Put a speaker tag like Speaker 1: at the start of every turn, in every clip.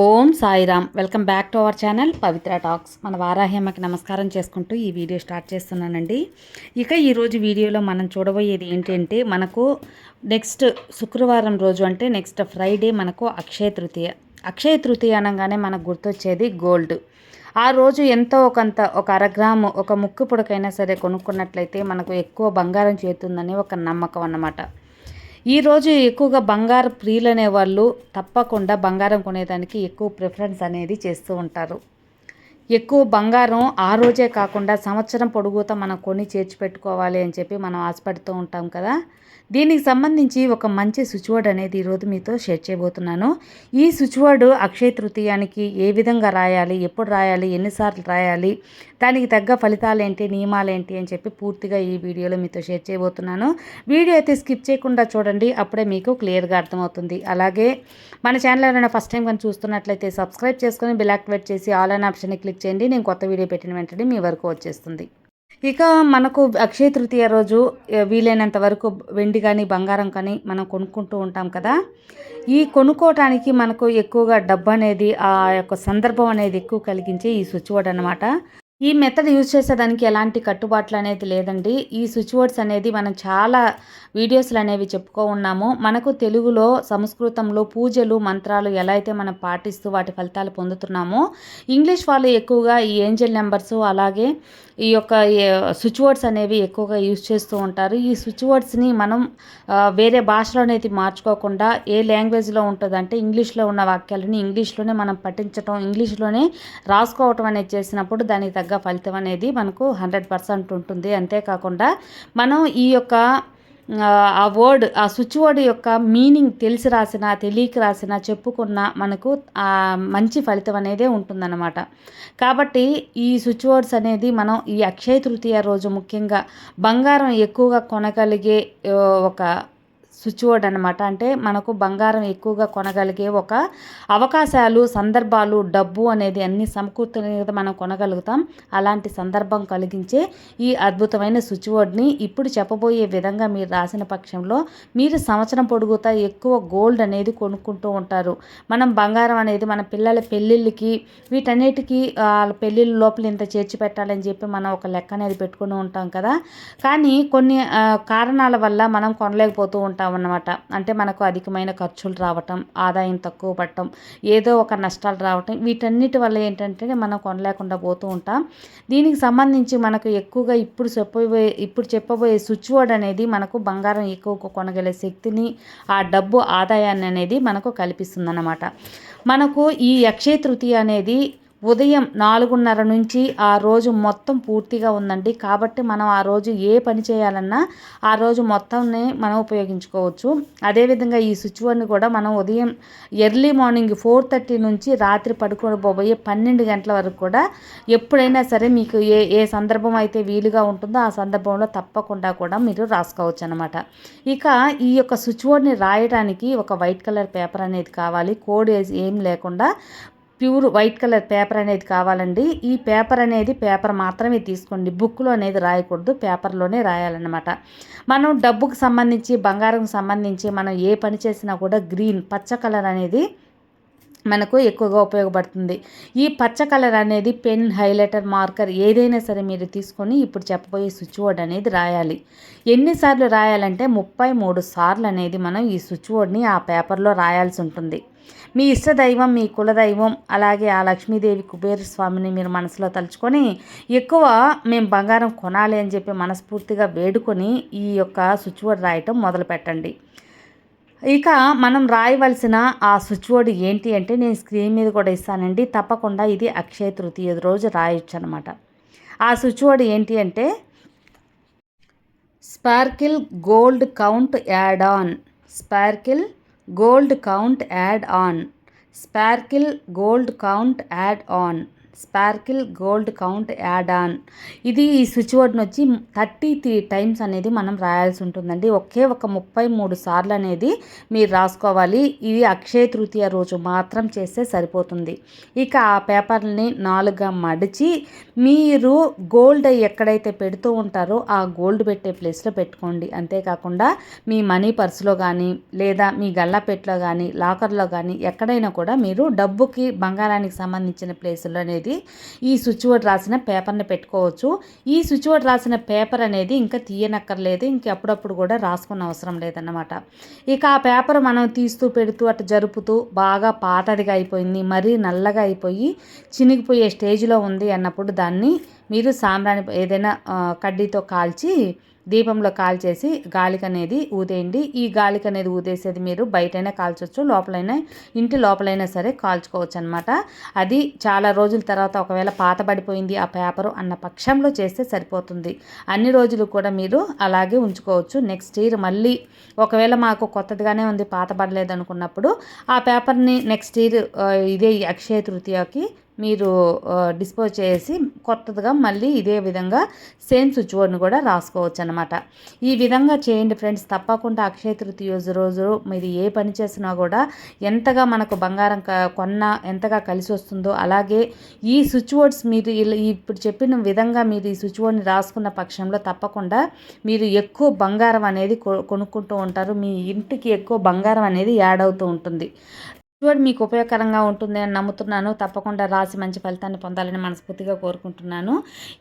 Speaker 1: Om Sairam. Welcome back to our channel Pavitra talks. మన వారాహ్యమ్మకి నమస్కారం చేసుకుంటూ ఈ వీడియో స్టార్ట్ చేస్తున్నానండి. ఇక ఈరోజు వీడియోలో మనం చూడబోయేది ఏంటంటే మనకు నెక్స్ట్ శుక్రవారం రోజు అంటే నెక్స్ట్ ఫ్రైడే మనకు అక్షయ తృతీయ. అక్షయ తృతీయ అనగానే మనకు గుర్తొచ్చేది గోల్డ్. ఆ రోజు ఎంతో కొంత ఒక అరగ్రాము ఒక ముక్కు పొడకైనా సరే కొనుక్కున్నట్లయితే మనకు ఎక్కువ బంగారం చేరుతుందని ఒక నమ్మకం అన్నమాట. ఈరోజు ఎక్కువగా బంగారు ప్రియులు అనేవాళ్ళు తప్పకుండా బంగారం కొనేదానికి ఎక్కువ ప్రిఫరెన్స్ అనేది చేస్తూ ఉంటారు. ఎక్కువ బంగారం ఆ రోజే కాకుండా సంవత్సరం పొడుగుతా మనం కొని చేర్చి పెట్టుకోవాలి అని చెప్పి మనం ఆశపడుతూ ఉంటాం కదా. దీనికి సంబంధించి ఒక మంచి స్విచ్ వర్డ్ అనేది ఈరోజు మీతో షేర్ చేయబోతున్నాను. ఈ స్విచ్ వర్డ్ అక్షయ తృతీయానికి ఏ విధంగా రాయాలి ఎప్పుడు రాయాలి ఎన్నిసార్లు రాయాలి దానికి తగ్గ ఫలితాలు ఏంటి నియమాలు ఏంటి అని చెప్పి పూర్తిగా ఈ వీడియోలో మీతో షేర్ చేయబోతున్నాను. వీడియో అయితే స్కిప్ చేయకుండా చూడండి అప్పుడే మీకు క్లియర్గా అర్థమవుతుంది. అలాగే మన ఛానల్ ఏమైనా ఫస్ట్ టైం కానీ చూస్తున్నట్లయితే సబ్స్క్రైబ్ చేసుకొని బిల్ యాక్టివేట్ చేసి ఆల్ ఆన్ ఆప్షన్ని క్లిక్ చేయండి నేను కొత్త వీడియో పెట్టిన వెంటనే మీ వరకు వచ్చేస్తుంది. ఇక మనకు అక్షయ తృతీయ రోజు వీలైనంత వరకు వెండి కానీ బంగారం కానీ మనం కొనుక్కుంటూ ఉంటాం కదా. ఈ కొనుక్కోవటానికి మనకు ఎక్కువగా డబ్బు అనేది ఆ యొక్క సందర్భం అనేది ఎక్కువ కలిగించే ఈ స్విచ్ బోర్డ్ అనమాట ఈ మెథడ్ యూజ్ చేసేదానికి ఎలాంటి కట్టుబాట్లు అనేది లేదండి. ఈ స్విచ్ వర్డ్స్ అనేది మనం చాలా వీడియోస్లు అనేవి చెప్పుకో ఉన్నాము. మనకు తెలుగులో సంస్కృతంలో పూజలు మంత్రాలు ఎలా అయితే మనం పాటిస్తూ వాటి ఫలితాలు పొందుతున్నామో ఇంగ్లీష్ వాళ్ళు ఎక్కువగా ఈ ఏంజల్ నెంబర్స్ అలాగే ఈ యొక్క స్విచ్ వర్డ్స్ అనేవి ఎక్కువగా యూజ్ చేస్తూ ఉంటారు. ఈ స్విచ్ వర్డ్స్ని మనం వేరే భాషలో అనేది మార్చుకోకుండా ఏ లాంగ్వేజ్లో ఉంటుందంటే ఇంగ్లీష్లో ఉన్న వాక్యాలని ఇంగ్లీష్లోనే మనం పఠించటం ఇంగ్లీష్లోనే రాసుకోవటం అనేది చేసినప్పుడు దానికి తగ్గ ఫలితం అనేది మనకు హండ్రెడ్ పర్సెంట్ ఉంటుంది. అంతేకాకుండా మనం ఈ యొక్క ఆ వర్డ్ ఆ స్విచ్ వర్డ్ యొక్క మీనింగ్ తెలిసి రాసిన తెలియక రాసిన చెప్పుకున్న మనకు మంచి ఫలితం అనేది ఉంటుందన్నమాట. కాబట్టి ఈ స్విచ్ వర్డ్స్ అనేది మనం ఈ అక్షయ తృతీయ రోజు ముఖ్యంగా బంగారం ఎక్కువగా కొనగలిగే ఒక స్విచ్ బోర్డ్ అనమాట అంటే మనకు బంగారం ఎక్కువగా కొనగలిగే ఒక అవకాశాలు సందర్భాలు డబ్బు అనేది అన్ని సమకూర్చుని మనం కొనగలుగుతాం. అలాంటి సందర్భం కలిగించే ఈ అద్భుతమైన స్విచ్ బోర్డ్ని ఇప్పుడు చెప్పబోయే విధంగా మీరు రాసిన పక్షంలో మీరు సంవత్సరం పొడుగుతా ఎక్కువ గోల్డ్ అనేది కొనుక్కుంటూ ఉంటారు. మనం బంగారం అనేది మన పిల్లల పెళ్ళిళ్ళకి వీటన్నిటికీ వాళ్ళ పెళ్ళిళ్ళ లోపల ఇంత చేర్చి పెట్టాలని చెప్పి మనం ఒక లెక్క అనేది పెట్టుకుని ఉంటాం కదా. కానీ కొన్ని కారణాల వల్ల మనం కొనలేకపోతూ ఉంటాం. అన్నమాట అంటే మనకు అధికమైన ఖర్చులు రావటం ఆదాయం తక్కువ పడటం ఏదో ఒక నష్టాలు రావటం వీటన్నిటి వల్ల ఏంటంటే మనం కొనలేకుండా పోతూ ఉంటాం. దీనికి సంబంధించి మనకు ఎక్కువగా ఇప్పుడు చెప్పబోయే ఇప్పుడు చెప్పబోయే స్విచ్ బోర్డ్ అనేది మనకు బంగారం ఎక్కువ కొనగలిగే శక్తిని ఆ డబ్బు ఆదాయాన్ని అనేది మనకు కల్పిస్తుంది మనకు ఈ అక్షయ తృతీయ అనేది ఉదయం నాలుగున్నర నుంచి ఆ రోజు మొత్తం పూర్తిగా ఉందండి. కాబట్టి మనం ఆ రోజు ఏ పని చేయాలన్నా ఆ రోజు మొత్తంనే మనం ఉపయోగించుకోవచ్చు. అదేవిధంగా ఈ స్విచ్ బోర్డ్ని కూడా మనం ఉదయం ఎర్లీ మార్నింగ్ ఫోర్ థర్టీ నుంచి రాత్రి పడుకోబోయే పన్నెండు గంటల వరకు కూడా ఎప్పుడైనా సరే మీకు ఏ ఏ సందర్భం అయితే వీలుగా ఉంటుందో ఆ సందర్భంలో తప్పకుండా కూడా మీరు రాసుకోవచ్చు అనమాట ఇక ఈ యొక్క స్విచ్ బోర్డ్ని రాయడానికి ఒక వైట్ కలర్ పేపర్ అనేది కావాలి. కోడ్ ఏం లేకుండా ప్యూర్ వైట్ కలర్ పేపర్ అనేది కావాలండి. ఈ పేపర్ అనేది పేపర్ మాత్రమే తీసుకోండి. బుక్లో అనేది రాయకూడదు. పేపర్లోనే రాయాలన్నమాట. మనం డబ్బుకు సంబంధించి బంగారంకు సంబంధించి మనం ఏ పని చేసినా కూడా గ్రీన్ పచ్చ కలర్ అనేది మనకు ఎక్కువగా ఉపయోగపడుతుంది. ఈ పచ్చ కలర్ అనేది పెన్ హైలైటర్ మార్కర్ ఏదైనా సరే మీరు తీసుకొని ఇప్పుడు చెప్పబోయే స్విచ్ బోర్డ్ అనేది రాయాలి. ఎన్నిసార్లు రాయాలంటే ముప్పై మూడు సార్లు అనేది మనం ఈ స్విచ్ బోర్డ్ని ఆ పేపర్లో రాయాల్సి ఉంటుంది. మీ ఇష్టదైవం మీ కులదైవం అలాగే ఆ లక్ష్మీదేవి కుబేర స్వామిని మీరు మనసులో తలుచుకొని ఎక్కువ మేము బంగారం కొనాలి అని చెప్పి మనస్ఫూర్తిగా వేడుకొని ఈ యొక్క స్విచ్ బోర్డ్ రాయటం మొదలు పెట్టండి ఇక మనం రాయవలసిన ఆ స్విచ్ బోర్డ్ ఏంటి అంటే నేను స్క్రీన్ మీద కూడా ఇస్తానండి. తప్పకుండా ఇది అక్షయ తృతీయ రోజు రాయొచ్చు అనమాట ఆ స్విచ్ బోర్డ్ ఏంటి అంటే sparkle gold count add on. Sparkle gold count add on. Sparkle gold count add on. Sparkle gold count add on. ఇది ఈ స్విచ్ బోర్డ్ని వచ్చి థర్టీ త్రీ టైమ్స్ అనేది మనం రాయాల్సి ఉంటుందండి. ఒకే ఒక ముప్పై మూడు సార్లు అనేది మీరు రాసుకోవాలి. ఇది అక్షయ తృతీయ రోజు మాత్రం చేస్తే సరిపోతుంది. ఇక ఆ పేపర్ని నాలుగుగా మడిచి మీరు గోల్డ్ ఎక్కడైతే పెడుతూ ఉంటారో ఆ గోల్డ్ పెట్టే ప్లేస్లో పెట్టుకోండి. అంతేకాకుండా మీ మనీ పర్సులో కానీ లేదా మీ గల్లాపెట్లో కానీ లాకర్లో కానీ ఎక్కడైనా కూడా మీరు డబ్బుకి బంగారానికి సంబంధించిన ప్లేసులు అనేది ఈ స్విచ్ బోర్డ్ రాసిన పేపర్ని పెట్టుకోవచ్చు. ఈ స్విచ్ బోర్డ్ రాసిన పేపర్ అనేది ఇంకా తీయనక్కర్లేదు. ఇంక అప్పుడప్పుడు కూడా రాసుకున్న అవసరం లేదన్నమాట. ఇక ఆ పేపర్ మనం తీస్తూ పెడుతూ అటు జరుపుతూ బాగా పాతదిగా అయిపోయింది. మరీ నల్లగా అయిపోయి చినిగిపోయే స్టేజ్లో ఉంది అన్నప్పుడు దాన్ని మీరు సాంబ్రాణి ఏదైనా కడ్డీతో కాల్చి దీపంలో కాల్చేసి గాలిక అనేది ఊదేయండి. ఈ గాలిక అనేది ఊదేసేది మీరు బయటైనా కాల్చవచ్చు లోపలైనా ఇంటి లోపలైనా సరే కాల్చుకోవచ్చు అనమాట అది చాలా రోజుల తర్వాత ఒకవేళ పాతబడిపోయింది ఆ పేపరు అన్న పక్షంలో చేస్తే సరిపోతుంది. అన్ని రోజులు కూడా మీరు అలాగే ఉంచుకోవచ్చు. నెక్స్ట్ ఇయర్ మళ్ళీ ఒకవేళ మాకు కొత్తదిగానే ఉంది పాతబడలేదు అనుకున్నప్పుడు ఆ పేపర్ని నెక్స్ట్ ఇయర్ ఇదే అక్షయ తృతీయకి మీరు డిస్పోజ్ చేసి కొత్తదిగా మళ్ళీ ఇదే విధంగా సేమ్ స్విచ్ బోర్డ్ని కూడా రాసుకోవచ్చు అనమాట ఈ విధంగా చేయండి ఫ్రెండ్స్. తప్పకుండా అక్షయ తృతీయ రోజు మీరు ఏ పని చేసినా కూడా ఎంతగా మనకు బంగారం కొన్నా ఎంతగా కలిసి వస్తుందో అలాగే ఈ స్విచ్ బోర్డ్స్ మీరు ఇప్పుడు చెప్పిన విధంగా మీరు ఈ స్విచ్ బోర్డ్ని రాసుకున్న పక్షంలో తప్పకుండా మీరు ఎక్కువ బంగారం అనేది కొనుక్కుంటూ ఉంటారు. మీ ఇంటికి ఎక్కువ బంగారం అనేది యాడ్ అవుతూ ఉంటుంది. షూర్ మీకు ఉపయోగకరంగా ఉంటుంది అని నమ్ముతున్నాను. తప్పకుండా రాసి మంచి ఫలితాన్ని పొందాలని మనస్ఫూర్తిగా కోరుకుంటున్నాను.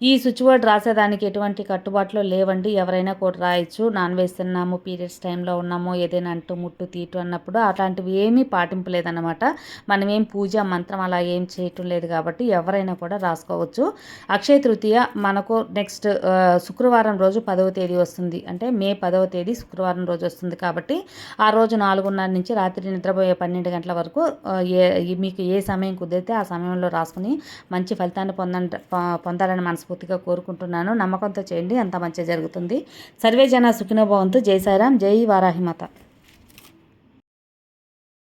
Speaker 1: ఈ స్విచ్ బోర్డ్ రాసేదానికి ఎటువంటి కట్టుబాట్లు లేవండి. ఎవరైనా కూడా రాయొచ్చు. నాన్ వెజ్ తిన్నాము పీరియడ్స్ టైంలో ఉన్నాము ఏదైనా అంటూ ముట్టు తీటు అన్నప్పుడు అట్లాంటివి ఏమీ పాటింపలేదన్నమాట మనం ఏం పూజ మంత్రం అలా ఏం చేయటం లేదు కాబట్టి ఎవరైనా కూడా రాసుకోవచ్చు. అక్షయ తృతీయ మనకు నెక్స్ట్ శుక్రవారం రోజు పదవ తేదీ వస్తుంది. అంటే మే పదవ తేదీ శుక్రవారం రోజు వస్తుంది కాబట్టి ఆ రోజు నాలుగున్నర నుంచి రాత్రి నిద్రపోయే పన్నెండు గంటల వరకు వరకు ఏ మీకు ఏ సమయం కుదిరితే ఆ సమయంలో రాసుకుని మంచి ఫలితాన్ని పొందంట పొందాలని మనస్ఫూర్తిగా కోరుకుంటున్నాను. నమ్మకంతో చేయండి. అంత మంచి జరుగుతుంది. సర్వే జన సుఖినోభవంతు జై సారాం జై వారాహిమత.